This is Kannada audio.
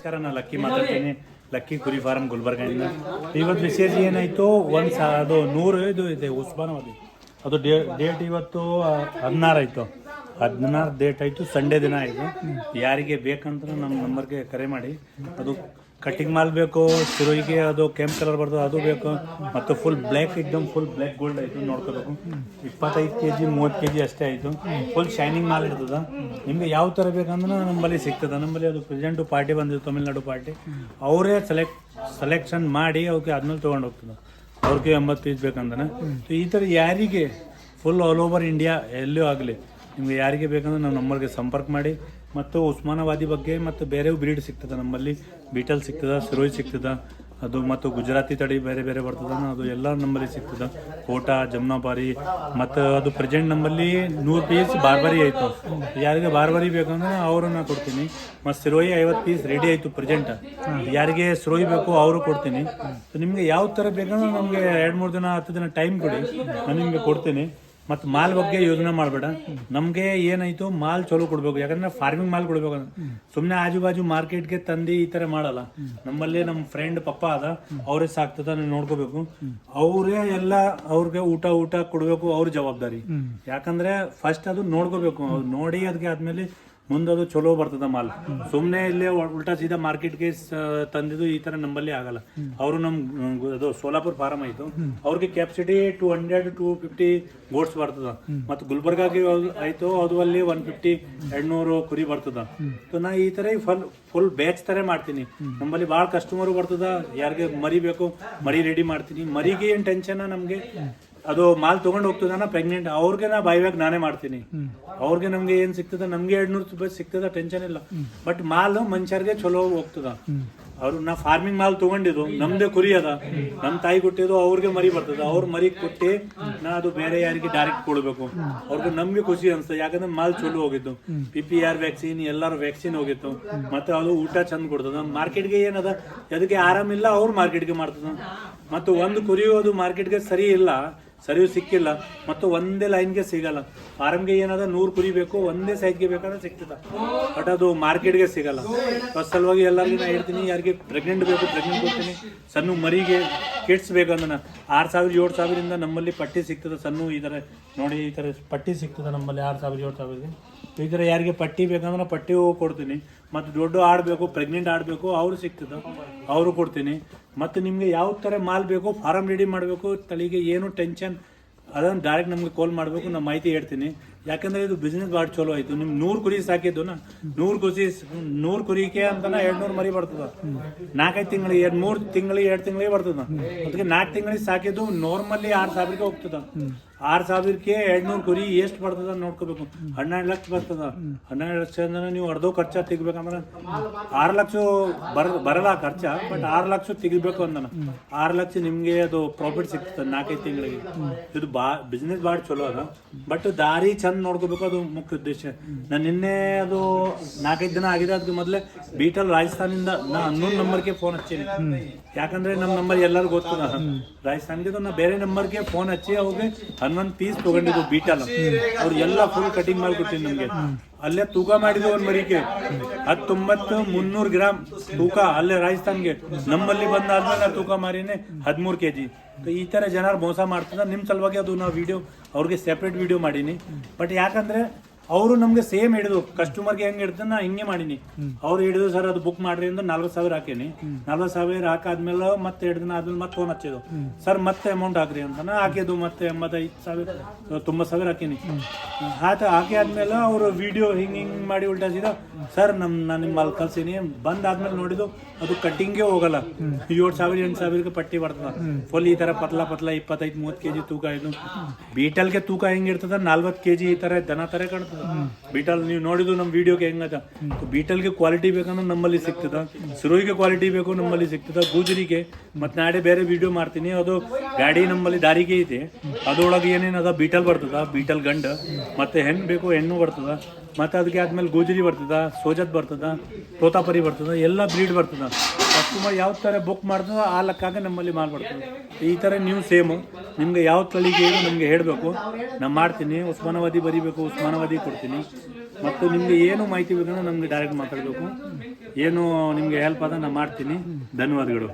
ನಮಸ್ಕಾರ ನಾನು ಲಕ್ಕಿ ಮಾತಾಡ್ತೀನಿ. ಲಕ್ಕಿ ಕುರಿ ಫಾರ್ಮ್ ಗುಲ್ಬರ್ಗ ಇವತ್ತು ವಿಶೇಷ ಏನಾಯಿತು? ಒಂದು ಸಾ ಅದು ನೂರು ಇದು ಇದೆ ಉಸ್ಮಾನವಾದಿ ಅದು ಡೇ ಡೇಟ್ ಇವತ್ತು ಹದಿನಾರು ಆಯಿತು. ಹದಿನಾರು ಡೇಟ್ ಆಯಿತು ಸಂಡೇ ದಿನ ಆಯಿತು. ಯಾರಿಗೆ ಬೇಕಂತ ನಮ್ಮ ನಂಬರ್ಗೆ ಕರೆ ಮಾಡಿ. ಅದು ಕಟಿಂಗ್ ಮಾಲ್ ಬೇಕು ಸಿರೋಯಿಗೆ ಅದು ಕೆಂಪ್ ಕಲರ್ ಬರ್ತದೆ, ಅದು ಬೇಕು, ಮತ್ತು ಫುಲ್ ಬ್ಲ್ಯಾಕ್ ಇದ್ದಂ ಫುಲ್ ಬ್ಲ್ಯಾಕ್ ಗೋಲ್ಡ್ ಆಯಿತು, ನೋಡ್ಕೋಬೇಕು. ಇಪ್ಪತ್ತೈದು ಕೆ ಜಿ ಮೂವತ್ತು ಕೆ ಜಿ ಅಷ್ಟೇ ಆಯಿತು. ಫುಲ್ ಶೈನಿಂಗ್ ಮಾಲ್ ಇರ್ತದೆ. ನಿಮಗೆ ಯಾವ ಥರ ಬೇಕಂದ್ರೆ ನಮ್ಮಲ್ಲಿ ಸಿಗ್ತದೆ. ನಮ್ಮಲ್ಲಿ ಅದು ಪ್ರೆಸೆಂಟು ಪಾರ್ಟಿ ಬಂದಿದ್ದು ತಮಿಳ್ನಾಡು ಪಾರ್ಟಿ ಅವರೇ ಸೆಲೆಕ್ಟ್ ಸೆಲೆಕ್ಷನ್ ಮಾಡಿ ಅವಕ್ಕೆ ಅದ್ಮೇಲೆ ತೊಗೊಂಡು ಹೋಗ್ತದೆ. ಅವ್ರಿಗೆ ಎಂಬತ್ತು ಪೀಸ್ ಬೇಕಂದ್ರೆ. ಈ ಥರ ಯಾರಿಗೆ ಫುಲ್ ಆಲ್ ಓವರ್ ಇಂಡಿಯಾ ಎಲ್ಲೂ ಆಗಲಿ. ನಿಮಗೆ ಯಾರಿಗೆ ಬೇಕಂದ್ರೆ ನಾವು ನಂಬರ್ಗೆ ಸಂಪರ್ಕ ಮಾಡಿ ಮತ್ತು ಉಸ್ಮಾನಾಬಾದಿ ಬಗ್ಗೆ ಮತ್ತು ಬೇರೆ ಬ್ರೀಡ್ ಸಿಗ್ತದೆ ನಮ್ಮಲ್ಲಿ. ಬೀಟಲ್ ಸಿಗ್ತದೆ ಸಿರೋಯ್ ಸಿಗ್ತದೆ, ಅದು ಮತ್ತು ಗುಜರಾತಿ ತಳಿ ಬೇರೆ ಬೇರೆ ಬರ್ತದೆ, ಅದು ಎಲ್ಲ ನಮ್ಮಲ್ಲಿ ಸಿಗ್ತದೆ. ಕೋಟಾ, ಜಮ್ನಾಬಾರಿ ಮತ್ತು ಅದು ಪ್ರೆಸೆಂಟ್ ನಮ್ಮಲ್ಲಿ ನೂರು ಪೀಸ್ ಬಾರ್ಬರಿ ಆಯಿತು ಯಾರಿಗೆ ಬಾರ್ಬರಿ ಬೇಕಂದ್ರೆ ಅವ್ರನ್ನ ಕೊಡ್ತೀನಿ. ಮತ್ತು ಸಿರೋಯಿ ಐವತ್ತು ಪೀಸ್ ರೆಡಿ ಆಯಿತು ಪ್ರೆಸೆಂಟ್ ಯಾರಿಗೆ ಸಿರೋಯಿ ಬೇಕು ಅವರು ಕೊಡ್ತೀನಿ. ನಿಮಗೆ ಯಾವ ಥರ ಬೇಕಂದ್ರೆ ನಮಗೆ ಎರಡು ಮೂರು ದಿನ, ಹತ್ತು ದಿನ ಟೈಮ್ ಕೊಡಿ. ನಾನು ನಿಮಗೆ ಕೊಡ್ತೀನಿ. ಮತ್ತು ಮಾಲ್ ಬಗ್ಗೆ ಯೋಜನೆ ಮಾಡಬೇಡ. ನಮಗೆ ಏನಾಯ್ತು ಮಾಲ್ ಚಲೋ ಕೊಡ್ಬೇಕು. ಯಾಕಂದ್ರೆ ಫಾರ್ಮಿಂಗ್ ಮಾಲ್ ಕೊಡ್ಬೇಕು ಸುಮ್ಮನೆ ಆಜು ಬಾಜು ಮಾರ್ಕೆಟ್ಗೆ ತಂದು ಈ ಥರ ಮಾಡಲ್ಲ. ನಮ್ಮಲ್ಲಿ ನಮ್ಮ ಫ್ರೆಂಡ್ ಪಪ್ಪ ಅದ ಅವರೇ ಸಾಕ್ತದ ನೋಡ್ಕೋಬೇಕು. ಅವರೇ ಎಲ್ಲ ಅವ್ರಿಗೆ ಊಟ ಊಟ ಕೊಡಬೇಕು ಅವ್ರ ಜವಾಬ್ದಾರಿ. ಯಾಕಂದ್ರೆ ಫಸ್ಟ್ ಅದು ನೋಡ್ಕೋಬೇಕು. ನೋಡಿ ಅದಕ್ಕೆ ಆದ್ಮೇಲೆ ಮುಂದೆ ಅದು ಚಲೋ ಬರ್ತದ ಮಾಲ್. ಸುಮ್ಮನೆ ಇಲ್ಲೇ ಉಲ್ಟಾ ಸೀದಾ ಮಾರ್ಕೆಟ್ಗೆ ತಂದಿದ್ದು ಈ ತರ ನಂಬಲ್ಲಿ ಆಗಲ್ಲ. ಅವರು ನಮ್ ಅದು ಸೋಲಾಪುರ್ ಫಾರಂ ಆಯ್ತು ಅವ್ರಿಗೆ capacity two hundred two fifty goods ಬರ್ತದ. ಮತ್ತು ಗುಲ್ಬರ್ಗಾಗೆ ಆಯಿತು ಅದು ಅಲ್ಲಿ ಒನ್ ಫಿಫ್ಟಿ ಎರಡ್ನೂರು ಕುರಿ ಬರ್ತದ. ನಾ ಈ ತರ ಫುಲ್ ಫುಲ್ ಬ್ಯಾಚ್ ತರ ಮಾಡ್ತೀನಿ. ನಮ್ಮಲ್ಲಿ ಭಾಳ ಕಸ್ಟಮರ್ ಬರ್ತದ. ಯಾರಿಗೆ ಮರಿ ಬೇಕು ಮರಿ ರೆಡಿ ಮಾಡ್ತೀನಿ. ಮರಿಗೆ ಏನ್ ಟೆನ್ಷನ್ ನಮ್ಗೆ? ಅದು ಮಾಲ್ ತಗೊಂಡು ಹೋಗ್ತದನ ಪ್ರೆಗ್ನೆಂಟ್ ಅವ್ರಿಗೆ ನಾ ಬೈವ್ಯಾಗ ನಾನೇ ಮಾಡ್ತೀನಿ. ಅವ್ರಿಗೆ ನಮ್ಗೆ ಏನ್ ಸಿಗ್ತದ? ನಮ್ಗೆ ಎರಡ್ ನೂರು ರೂಪಾಯಿ ಸಿಗ್ತದ ಟೆನ್ಷನ್ ಇಲ್ಲ. ಬಟ್ ಮಾಲ್ ಮನುಷ್ಯರಿಗೆ ಚಲೋ ಹೋಗ್ತದ. ಅವ್ರು ನಾ ಫಾರ್ಮಿಂಗ್ ಮಾಲ್ ತಗೊಂಡಿದ್ದು ನಮ್ದೇ ಕುರಿ ಅದ. ನಮ್ ತಾಯಿ ಕೊಟ್ಟಿದ್ದು ಅವ್ರಿಗೆ ಮರಿ ಬರ್ತದ. ಅವ್ರ ಮರಿ ಕೊಟ್ಟಿ ನಾ ಅದು ಬೇರೆ ಯಾರಿಗೆ ಡೈರೆಕ್ಟ್ ಕೊಡ್ಬೇಕು. ಅವ್ರಿಗೆ ನಮ್ಗೆ ಖುಷಿ ಅನ್ಸ್ತದೆ. ಯಾಕಂದ್ರೆ ಮಾಲ್ ಚಲೋ ಹೋಗಿದ್ದು ಪಿ ಪಿ ಆರ್ ವ್ಯಾಕ್ಸಿನ್ ಎಲ್ಲಾರು ವ್ಯಾಕ್ಸಿನ್ ಹೋಗಿತ್ತು. ಮತ್ತೆ ಅದು ಊಟ ಚಂದ ಕೊಡ್ತದ. ಮಾರ್ಕೆಟ್ಗೆ ಏನದ? ಅದಕ್ಕೆ ಆರಾಮಿಲ್ಲ ಅವ್ರು ಮಾರ್ಕೆಟ್ಗೆ ಮಾಡ್ತದ. ಮತ್ತು ಒಂದು ಕುರಿಯೋದು ಮಾರ್ಕೆಟ್ಗೆ ಸರಿ ಇಲ್ಲ. ಸರಿಯು ಸಿಕ್ಕಿಲ್ಲ. ಮತ್ತು ಒಂದೇ ಲೈನ್ಗೆ ಸಿಗಲ್ಲ. ಫಾರಂಗೆ ಏನಾದ ನೂರು ಕುರಿ ಬೇಕು ಒಂದೇ ಸೈಜ್ಗೆ ಬೇಕಾದ್ರೆ ಸಿಗ್ತದೆ. ಬಟ್ ಅದು ಮಾರ್ಕೆಟ್ಗೆ ಸಿಗಲ್ಲ. ಅದ್ರ ಸಲುವಾಗಿ ಎಲ್ಲರಿಗೂ ನಾ ಹೇಳ್ತೀನಿ, ಯಾರಿಗೆ ಪ್ರೆಗ್ನೆಂಟ್ ಬೇಕು ಪ್ರೆಗ್ನೆಂಟ್ ಕೊಡ್ತೀನಿ. ಸಣ್ಣ ಮರಿಗೆ ಕಿಡ್ಸ್ ಬೇಕಂದ್ರೆ ಆರು ಸಾವಿರ, ಏಳು ಸಾವಿರದಿಂದ ನಮ್ಮಲ್ಲಿ ಪಟ್ಟಿ ಸಿಗ್ತದೆ ಸಣ್ಣ ಈ ಥರ ನೋಡಿ, ಈ ಥರ ಪಟ್ಟಿ ಸಿಗ್ತದೆ ನಮ್ಮಲ್ಲಿ ಆರು ಸಾವಿರ, ಏಳು ಸಾವಿರಕ್ಕೆ ಈ ಇದರ ಯಾರಿಗೆ ಪಟ್ಟಿ ಬೇಕಂದ್ರೆ ಪಟ್ಟಿ ಕೊಡ್ತೀನಿ. ಮತ್ತು ದೊಡ್ಡ ಆಡಬೇಕು ಪ್ರೆಗ್ನೆಂಟ್ ಆಡಬೇಕು, ಅವರು ಸಿಗ್ತದೆ ಅವರು ಕೊಡ್ತೀನಿ. ಮತ್ತು ನಿಮಗೆ ಯಾವ ಥರ ಮಾಲ್ ಬೇಕು ಫಾರಮ್ ರೆಡಿ ಮಾಡಬೇಕು ತಳಿಗೆ ಏನು ಟೆನ್ಷನ್ ಅದನ್ನು ಡೈರೆಕ್ಟ್ ನಮಗೆ ಕಾಲ್ ಮಾಡಬೇಕು ನಾನು ಮಾಹಿತಿ ಹೇಳ್ತೀನಿ. ಯಾಕಂದ್ರೆ ಇದು ಬಿಸ್ನೆಸ್ ಭಾಳ ಚಲೋ ಆಯ್ತು. ನಿಮ್ ನೂರ್ ಕುರಿ ಸಾಕಿದ್ದು ನಾ ನೂರು ಕುರಿ ನೂರ್ ಕುರಿಕೆ ಅಂತನ ಎರಡ್ ನೂರ್ ಮರಿ ಬರ್ತದ. ನಾಲ್ಕೈದು ತಿಂಗಳಿಗೆ ಎರಡ್ ಮೂರು ತಿಂಗಳಿಗೆ ಎರಡು ತಿಂಗಳಿಗೆ ಬರ್ತದ. ಅದಕ್ಕೆ ನಾಲ್ಕು ತಿಂಗಳಿಗೆ ಸಾಕಿದ್ದು ನಾರ್ಮಲಿ ಆರ್ ಸಾವಿರಕ್ಕೆ ಹೋಗ್ತದ. ಆರ್ ಸಾವಿರಕ್ಕೆ ಎರಡ್ ನೂರ್ ಕುರಿ ಎಷ್ಟು ಬರ್ತದ ನೋಡ್ಕೋಬೇಕು. ಹನ್ನೆರಡು ಲಕ್ಷ ಬರ್ತದ. ಹನ್ನೆರಡು ಲಕ್ಷ ಅಂದ್ರೆ ನೀವು ಅರ್ಧ ಖರ್ಚ ತೆಗಿಬೇಕಂದ್ರೆ ಆರ್ ಲಕ್ಷ ಬರ ಬರಲ್ಲ ಖರ್ಚ ಬಟ್ ಆರ್ ಲಕ್ಷ ತೆಗಿಬೇಕು ಅಂದನ. ಆರ್ ಲಕ್ಷ ನಿಮ್ಗೆ ಅದು ಪ್ರಾಫಿಟ್ ಸಿಗ್ತದೆ ನಾಲ್ಕೈದು ತಿಂಗಳಿಗೆ. ಇದು ಬಾ ಬಿಸ್ನೆಸ್ ಭಾಳ ಚಲೋ ಅದ. ಬಟ್ ದಾರಿ ಚಂದ ನೋಡ್ಕೋಬೇಕು, ಅದು ಮುಖ್ಯ ಉದ್ದೇಶ. ನಾನು ನಿನ್ನೆ ಅದು ನಾಲ್ಕೈದು ದಿನ ಆಗಿದೆ ಅದಕ್ಕೆ ಮೊದಲೇ ಬೀಟಲ್ ರಾಜಸ್ಥಾನಿಂದ ನಾ ಹನ್ನೊಂದು ನಂಬರ್ಗೆ ಫೋನ್ ಹಚ್ಚೀನಿ. ಯಾಕಂದ್ರೆ ನಮ್ಮ ನಂಬರ್ ಎಲ್ಲರಿಗೂ ಗೊತ್ತದ ರಾಜಸ್ಥಾನ್ಗೆ ನಾ ಬೇರೆ ನಂಬರ್ಗೆ ಫೋನ್ ಹಚ್ಚಿ ಅವ್ರಿಗೆ ಹನ್ನೊಂದು ಪೀಸ್ ತಗೊಂಡಿದ್ದು ಬೀಟಲ್. ಅವ್ರು ಎಲ್ಲ ಫುಲ್ ಕಟಿಂಗ್ ಮಾಡಿಕೊಟ್ಟಿನಿ ನಮ್ಗೆ. ಅಲ್ಲೇ ತೂಕ ಮಾಡಿದ ಒಂದ್ ಮರಿಗೆ ಹತ್ತೊಂಬತ್ತು ಮುನ್ನೂರು ಗ್ರಾಮ್ ತೂಕ ಅಲ್ಲೇ ರಾಜಸ್ಥಾನ್ಗೆ. ನಮ್ಮಲ್ಲಿ ಬಂದಾದ್ಮೇಲೆ ಆದ್ಮೇಲೆ ತೂಕ ಮಾರಿನೇ ಹದಿಮೂರು ಕೆ ಜಿ. ಈ ತರ ಜನರು ಮೋಸ ಮಾಡ್ತದ ನಿಮ್ ಸಲುವಾಗಿ ಅದು ನಾವು ವಿಡಿಯೋ ಅವ್ರಿಗೆ ಸೆಪ್ರೇಟ್ ವಿಡಿಯೋ ಮಾಡೀನಿ. ಬಟ್ ಯಾಕಂದ್ರೆ ಅವರು ನಮ್ಗೆ ಸೇಮ್ ಹಿಡಿದು ಕಸ್ಟಮರ್ಗೆ ಹೆಂಗ್ ಹಿಡಿದ ನಾ ಹಿಂಗೆ ಮಾಡೀನಿ. ಅವ್ರು ಹಿಡಿದು ಸರ್, ಅದು ಬುಕ್ ಮಾಡ್ರಿ ಅಂದ್ರೆ ನಲ್ವತ್ತು ಸಾವಿರ ಹಾಕೀನಿ. ನಲ್ವತ್ತು ಸಾವಿರ ಹಾಕಾದ್ಮೇಲೆ ಮತ್ತೆ ಎರಡು ದಿನ ಆದ್ಮೇಲೆ ಮತ್ತೆ ಫೋನ್ ಹಚ್ಚಿದ್ದು. ಸರ್, ಮತ್ತೆ ಅಮೌಂಟ್ ಹಾಕ್ರಿ ಅಂತ ಹಾಕಿದ್ದು, ಮತ್ತೆ ಎಂಬತ್ತೈದು ಸಾವಿರ ತುಂಬಾ ಸಾವಿರ ಹಾಕೀನಿ. ಹಾಕಿ ಹಾಕಿ ಆದ್ಮೇಲೆ ಅವರು ವಿಡಿಯೋ ಹಿಂಗ್ ಹಿಂಗ್ ಮಾಡಿ ಉಲ್ಟಾಸಿದ ಸೀದಾ ಸರ್, ನಮ್, ನಾನು ನಿಮ್ಮ ಅಲ್ಲಿ ಕಲ್ಸೀನಿ ಬಂದಾದ್ಮೇಲೆ ನೋಡಿದ್ದು, ಅದು ಕಟ್ಟಿಂಗೇ ಹೋಗಲ್ಲ. ಏಳು ಸಾವಿರ, ಎಂಟು ಸಾವಿರಕ್ಕೆ ಪಟ್ಟಿ ಬರ್ತದ. ಫುಲ್ ಈ ತರ ಪತ್ಲಾ ಪತ್ಲಾ, ಇಪ್ಪತ್ತೈದು, ಮೂವತ್ತು ಕೆಜಿ ತೂಕ ಇದು. ಬೀಟಲ್ಗೆ ತೂಕ ಹೆಂಗಿರ್ತದ ನಲ್ವತ್ತು ಕೆಜಿ ಈ ತರ ದನ ತರ ಕಾಣ್ತದ. ಬೀಟಲ್, ನೀವು ನೋಡಿದ್ರು ನಮ್ಮ ವಿಡಿಯೋಗೆ ಹೆಂಗದ? ಬೀಟಲ್ಗೆ ಕ್ವಾಲಿಟಿ ಬೇಕಂದ್ರೆ ನಮ್ಮಲ್ಲಿ ಸಿಗ್ತದ ಸುರುವಿಗೆ ಕ್ವಾಲಿಟಿ ಬೇಕು ನಮ್ಮಲ್ಲಿ ಸಿಗ್ತದ ಗೂಜರಿಗೆ ಮತ್ತೆ ನಾಳೆ ಬೇರೆ ವಿಡಿಯೋ ಮಾಡ್ತೀನಿ, ಅದು ಗಾಡಿ ನಮ್ಮಲ್ಲಿ ದಾರಿಗೆ ಇದೆ. ಅದ್ರೊಳಗೆ ಏನೇನದ ಬೀಟಲ್ ಬರ್ತದ, ಬೀಟಲ್ ಗಂಡ, ಮತ್ತೆ ಹೆಣ್ಣು ಬೇಕು, ಹೆಣ್ಣು ಬರ್ತದ, ಮತ್ತು ಅದಕ್ಕೆ ಆದ್ಮೇಲೆ ಗೋಜರಿ ಬರ್ತದ ಸೋಜತ್ ಬರ್ತದ, ತೋತಾಪರಿ ಬರ್ತದ, ಎಲ್ಲ ಬ್ರೀಡ್ ಬರ್ತದ. ಕಸ್ಟಮರ್ ಯಾವ ಥರ ಬುಕ್ ಮಾಡ್ತದ ಆ ಲೆಕ್ಕಾಗ ನಮ್ಮಲ್ಲಿ ಮಾಲ್ ಬರ್ತದೆ. ಈ ಥರ ನೀವು ಸೇಮ್ ನಿಮ್ಗೆ ಯಾವ ತಳಿಗೆ ಏನು ನಮಗೆ ಹೇಳಬೇಕು. ನಾನು ಮಾಡ್ತೀನಿ ಉಸ್ಮಾನವಾದಿ ಬರೀಬೇಕು ಉಸ್ಮಾನವಾದಿ ಕೊಡ್ತೀನಿ. ಮತ್ತು ನಿಮಗೆ ಏನು ಮಾಹಿತಿ ಬೇಕಂದ್ರೆ ನಮಗೆ ಡೈರೆಕ್ಟ್ ಮಾತಾಡಬೇಕು. ಏನು ನಿಮಗೆ ಹೆಲ್ಪ್ ಆದ ನಾನು ಮಾಡ್ತೀನಿ. ಧನ್ಯವಾದಗಳು.